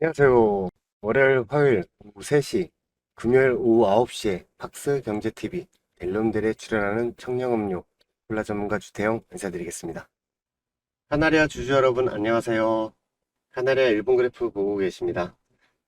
안녕하세요. 월요일, 화요일 오후 3시, 금요일 오후 9시에 팍스 경제TV 델론들에 출연하는 청량음료 콜라 전문가 주태영 인사드리겠습니다. 카나리아 주주 여러분 안녕하세요. 카나리아 일본 그래프 보고 계십니다.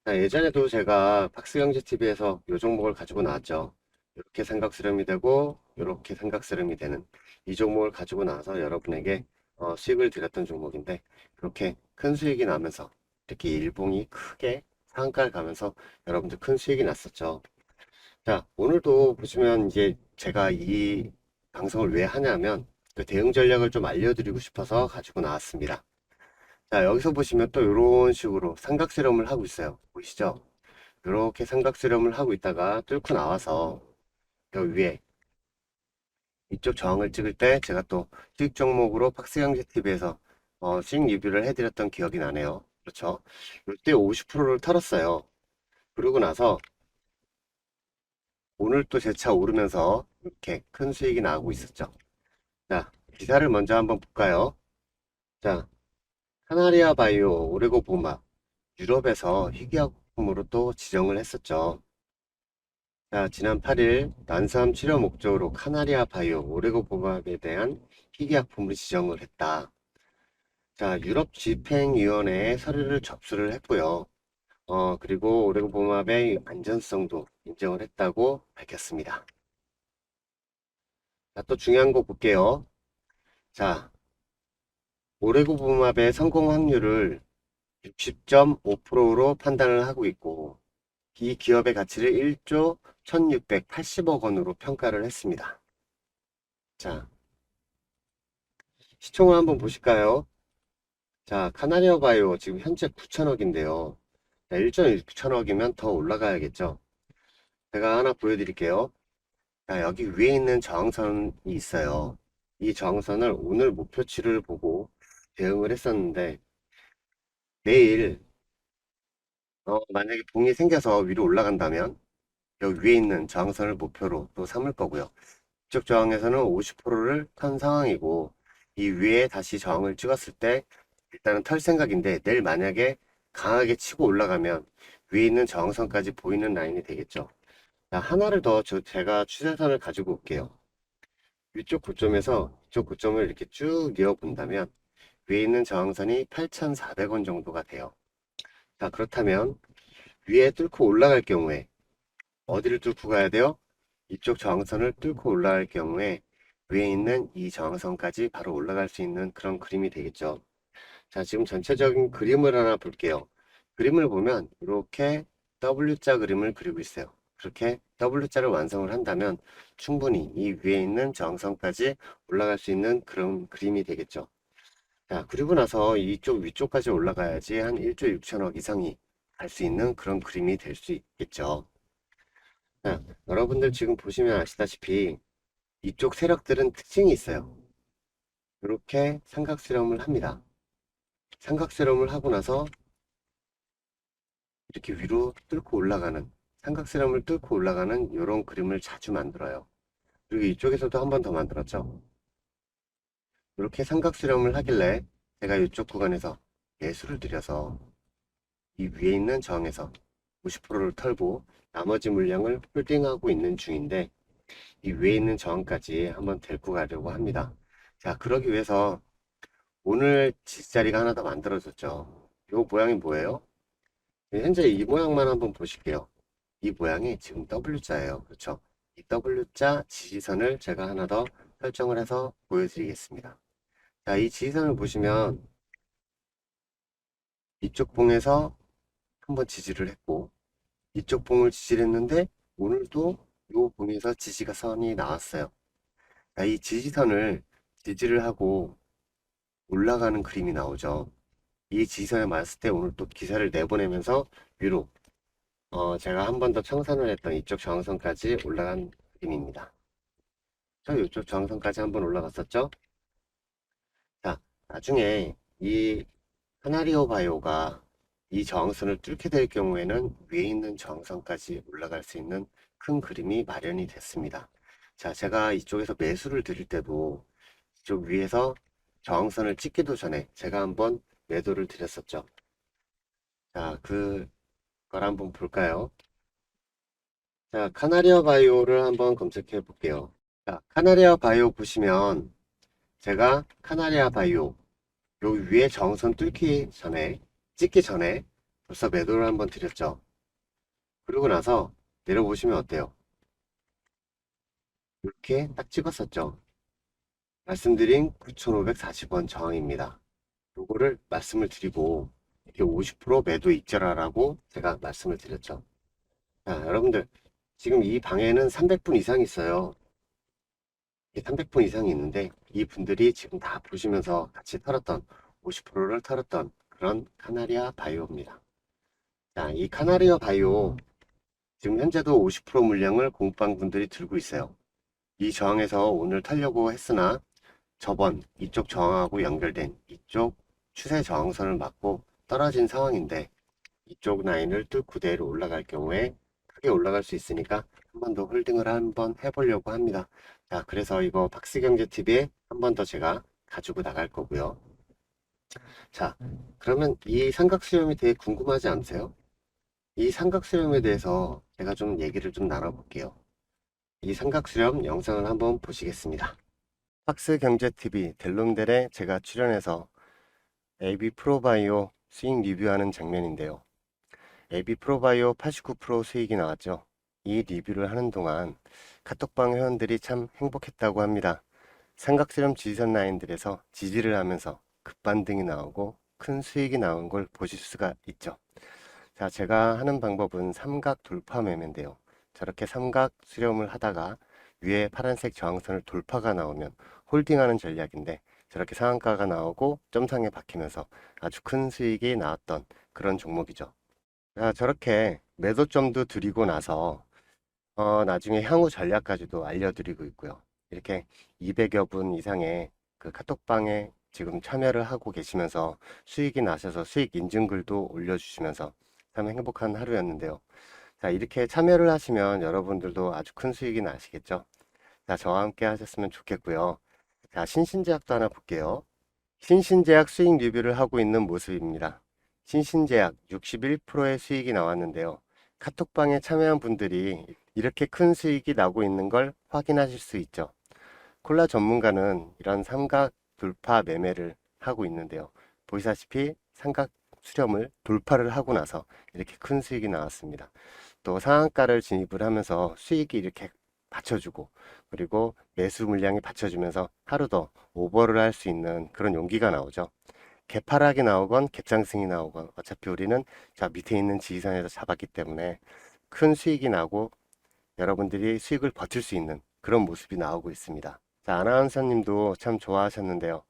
자, 예전에도 제가 팍스 경제TV에서 이 종목을 가지고 나왔죠. 이렇게 삼각수렴이 되고 이렇게 삼각수렴이 되는 이 종목을 가지고 나와서 여러분에게 어, 수익을 드렸던 종목인데 그렇게 큰 수익이 나면서 특히 일봉이 크게 상한가를 가면서 여러분들 큰 수익이 났었죠. 자, 오늘도 보시면 이제 제가 이 방송을 왜 하냐면 그 대응 전략을 좀 알려드리고 싶어서 가지고 나왔습니다. 자, 여기서 보시면 또 이런 식으로 삼각수렴을 하고 있어요. 보이시죠? 이렇게 삼각수렴을 하고 있다가 뚫고 나와서 여기 위에 이쪽 저항을 찍을 때 제가 또 수익 종목으로 팍스경제 TV에서 어, 수익 리뷰를 해드렸던 기억이 나네요. 그렇죠. 이때 50%를 털었어요. 그러고 나서 오늘 또 재차 오르면서 이렇게 큰 수익이 나오고 있었죠. 자, 기사를 먼저 한번 볼까요? 자, 카나리아 바이오, 오레고 보마, 유럽에서 희귀약품으로 또 지정을 했었죠. 자, 지난 8일 난삼 치료 목적으로 카나리아 바이오, 오레고 보마에 대한 희귀약품을 지정을 했다. 자, 유럽 집행위원회에 서류를 접수를 했고요. 어, 그리고 오레고보맙의 안전성도 인정을 했다고 밝혔습니다. 자, 또 중요한 거 볼게요. 자, 오레고보맙의 성공 확률을 60.5%로 판단을 하고 있고, 이 기업의 가치를 1조 1680억 원으로 평가를 했습니다. 자, 시총을 한번 보실까요? 자, 카나리아 바이오 지금 현재 9천억인데요. 1.6천억이면 더 올라가야겠죠. 제가 하나 보여드릴게요. 자, 여기 위에 있는 저항선이 있어요. 이 저항선을 오늘 목표치를 보고 대응을 했었는데 내일 어, 만약에 봉이 생겨서 위로 올라간다면 여기 위에 있는 저항선을 목표로 또 삼을 거고요. 이쪽 저항에서는 50%를 턴 상황이고 이 위에 다시 저항을 찍었을 때 일단은 털 생각인데 내일 만약에 강하게 치고 올라가면 위에 있는 저항선까지 보이는 라인이 되겠죠. 자, 하나를 더 저, 제가 추세선을 가지고 올게요. 위쪽 고점에서 이쪽 고점을 이렇게 쭉 이어 본다면 위에 있는 저항선이 8,400원 정도가 돼요. 자, 그렇다면 위에 뚫고 올라갈 경우에 어디를 뚫고 가야 돼요? 이쪽 저항선을 뚫고 올라갈 경우에 위에 있는 이 저항선까지 바로 올라갈 수 있는 그런 그림이 되겠죠. 자, 지금 전체적인 그림을 하나 볼게요. 그림을 보면 이렇게 W자 그림을 그리고 있어요. 그렇게 W자를 완성을 한다면 충분히 이 위에 있는 저항선까지 올라갈 수 있는 그런 그림이 되겠죠. 자, 그리고 나서 이쪽 위쪽까지 올라가야지 한 1조 6천억 이상이 갈 수 있는 그런 그림이 될 수 있겠죠. 자, 여러분들 지금 보시면 아시다시피 이쪽 세력들은 특징이 있어요. 이렇게 삼각수렴을 합니다. 삼각수렴을 하고 나서 이렇게 위로 뚫고 올라가는 삼각수렴을 뚫고 올라가는 이런 그림을 자주 만들어요. 그리고 이쪽에서도 한 번 더 만들었죠. 이렇게 삼각수렴을 하길래 제가 이쪽 구간에서 매수를 들여서 이 위에 있는 저항에서 50%를 털고 나머지 물량을 홀딩하고 있는 중인데 이 위에 있는 저항까지 한번 데리고 가려고 합니다. 자, 그러기 위해서 오늘 지자리가 하나 더 만들어졌죠. 이 모양이 뭐예요? 현재 이 모양만 한번 보실게요. 이 모양이 지금 W자예요. 그렇죠? 이 W자 지지선을 제가 하나 더 설정을 해서 보여드리겠습니다. 자, 이 지지선을 보시면 이쪽 봉에서 한번 지지를 했고 이쪽 봉을 지지를 했는데 오늘도 이 봉에서 지지가 선이 나왔어요. 자, 이 지지선을 지지를 하고 올라가는 그림이 나오죠. 이 맞을 때 오늘 또 기사를 내보내면서 위로 어, 제가 한 번 더 청산을 했던 이쪽 저항선까지 올라간 그림입니다. 저 이쪽 저항선까지 한 번 올라갔었죠. 자, 나중에 이 하나리오 바이오가 이 저항선을 뚫게 될 경우에는 위에 있는 저항선까지 올라갈 수 있는 큰 그림이 마련이 됐습니다. 자, 제가 이쪽에서 매수를 드릴 때도 이쪽 위에서 저항선을 찍기도 전에 제가 한번 매도를 드렸었죠. 자, 그, 걸 한번 볼까요? 자, 카나리아 바이오를 한번 검색해 볼게요. 자, 카나리아 바이오 보시면 제가 카나리아 바이오 요 위에 정선 뚫기 전에 찍기 전에 벌써 매도를 한번 드렸죠. 그러고 나서 내려보시면 어때요? 이렇게 딱 찍었었죠. 말씀드린 9,540원 저항입니다. 요거를 말씀을 드리고 이렇게 50% 매도 입절하라고 제가 말씀을 드렸죠. 자, 여러분들 지금 이 방에는 300분 이상 있어요. 300분 이상이 있는데 이 분들이 지금 다 보시면서 같이 털었던 50%를 털었던 그런 카나리아 바이오입니다. 자, 이 카나리아 바이오 지금 현재도 50% 물량을 공방 분들이 들고 있어요. 이 저항에서 오늘 털려고 했으나 저번 이쪽 저항하고 연결된 이쪽 추세 저항선을 맞고 떨어진 상황인데 이쪽 라인을 뚫고 그대로 올라갈 경우에 크게 올라갈 수 있으니까 한 번 더 홀딩을 한번 해보려고 합니다. 자, 그래서 이거 박스경제TV에 한 번 더 제가 가지고 나갈 거고요. 자, 그러면 이 삼각수렴이 되게 궁금하지 않으세요? 이 삼각수렴에 대해서 제가 좀 얘기를 좀 나눠볼게요. 이 삼각수렴 영상을 한번 보시겠습니다. 박스경제TV 델롬델에 제가 출연해서 AB 프로바이오 수익 리뷰하는 장면인데요. AB 프로바이오 89% 수익이 나왔죠. 이 리뷰를 하는 동안 카톡방 회원들이 참 행복했다고 합니다. 삼각수렴 지지선 라인들에서 지지를 하면서 급반등이 나오고 큰 수익이 나온 걸 보실 수가 있죠. 자, 제가 하는 방법은 삼각 돌파 매매인데요. 저렇게 삼각 수렴을 하다가 위에 파란색 저항선을 돌파가 나오면 홀딩하는 전략인데 저렇게 상한가가 나오고 점상에 박히면서 아주 큰 수익이 나왔던 그런 종목이죠. 자, 저렇게 매도점도 드리고 나서 어, 나중에 향후 전략까지도 알려드리고 있고요. 이렇게 200여 분 이상의 그 카톡방에 지금 참여를 하고 계시면서 수익이 나셔서 수익 인증글도 올려주시면서 참 행복한 하루였는데요. 자, 이렇게 참여를 하시면 여러분들도 아주 큰 수익이 나시겠죠? 자, 저와 함께 하셨으면 좋겠고요. 자, 신신제약도 하나 볼게요. 신신제약 수익 리뷰를 하고 있는 모습입니다. 신신제약 61%의 수익이 나왔는데요. 카톡방에 참여한 분들이 이렇게 큰 수익이 나고 있는 걸 확인하실 수 있죠. 콜라 전문가는 이런 삼각 돌파 매매를 하고 있는데요. 보시다시피 삼각 수렴을 돌파를 하고 나서 이렇게 큰 수익이 나왔습니다. 또 상한가를 진입을 하면서 수익이 이렇게 받쳐주고 그리고 매수 물량이 받쳐주면서 하루 더 오버를 할 수 있는 그런 용기가 나오죠. 개파락이 나오건 갭상승이 나오건 어차피 우리는 저 밑에 있는 지지선에서 잡았기 때문에 큰 수익이 나고 여러분들이 수익을 버틸 수 있는 그런 모습이 나오고 있습니다. 자, 아나운서님도 참 좋아하셨는데요.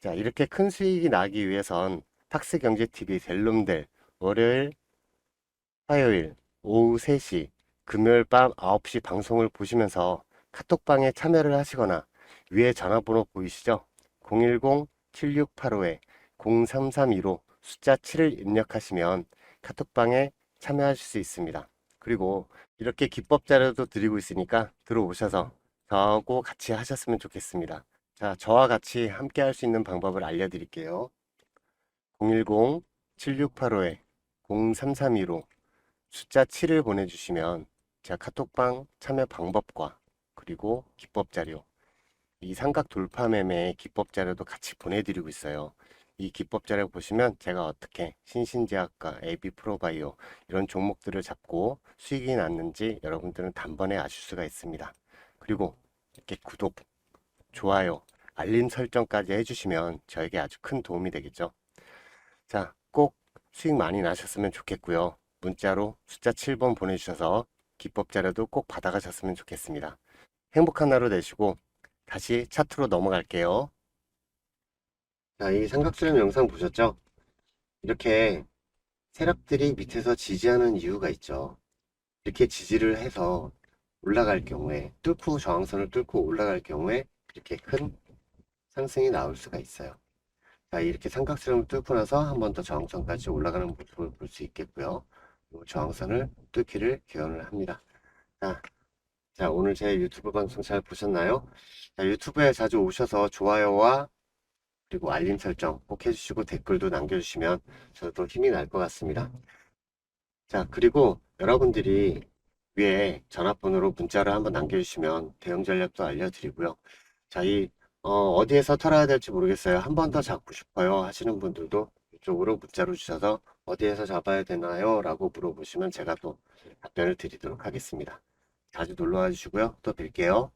자, 이렇게 큰 수익이 나기 위해선 탁스경제TV 델롬델 월요일, 화요일 오후 3시, 금요일 밤 9시 방송을 보시면서 카톡방에 참여를 하시거나 위에 전화번호 보이시죠? 010-7685-0332로 숫자 7을 입력하시면 카톡방에 참여하실 수 있습니다. 그리고 이렇게 기법 자료도 드리고 있으니까 들어오셔서 저하고 같이 하셨으면 좋겠습니다. 자, 저와 같이 함께 할 수 있는 방법을 알려드릴게요. 010-7685-0332로 숫자 7을 보내주시면 제가 카톡방 참여 방법과 그리고 기법 자료, 이 삼각 돌파 매매의 기법 자료도 같이 보내드리고 있어요. 이 기법 자료 보시면 제가 어떻게 신신제약과 AB 프로바이오 이런 종목들을 잡고 수익이 났는지 여러분들은 단번에 아실 수가 있습니다. 그리고 이렇게 구독, 좋아요, 알림 설정까지 해주시면 저에게 아주 큰 도움이 되겠죠. 자, 꼭 수익 많이 나셨으면 좋겠고요. 문자로 숫자 7번 보내주셔서 기법 자료도 꼭 받아가셨으면 좋겠습니다. 행복한 하루 되시고 다시 차트로 넘어갈게요. 자, 이 삼각수렴 영상 보셨죠? 이렇게 세력들이 밑에서 지지하는 이유가 있죠. 이렇게 지지를 해서 올라갈 경우에 뚫고 저항선을 뚫고 올라갈 경우에 이렇게 큰 상승이 나올 수가 있어요. 자, 이렇게 삼각수렴을 뚫고 나서 한 번 더 저항선까지 올라가는 모습을 볼 수 있겠고요. 이 저항선을 뚫기를 기원을 합니다. 자, 자, 오늘 제 유튜브 방송 잘 보셨나요? 자, 유튜브에 자주 오셔서 좋아요와 그리고 알림 설정 꼭 해주시고 댓글도 남겨주시면 저도 힘이 날 것 같습니다. 자, 그리고 여러분들이 위에 전화번호로 문자를 한번 남겨주시면 대응 전략도 알려드리고요. 자, 이, 어, 디에서 털어야 될지 모르겠어요. 한 번 더 잡고 싶어요 하시는 분들도 이쪽으로 문자로 주셔서 어디에서 잡아야 되나요? 라고 물어보시면 제가 또 답변을 드리도록 하겠습니다. 자주 놀러 와 주시고요. 또 뵐게요.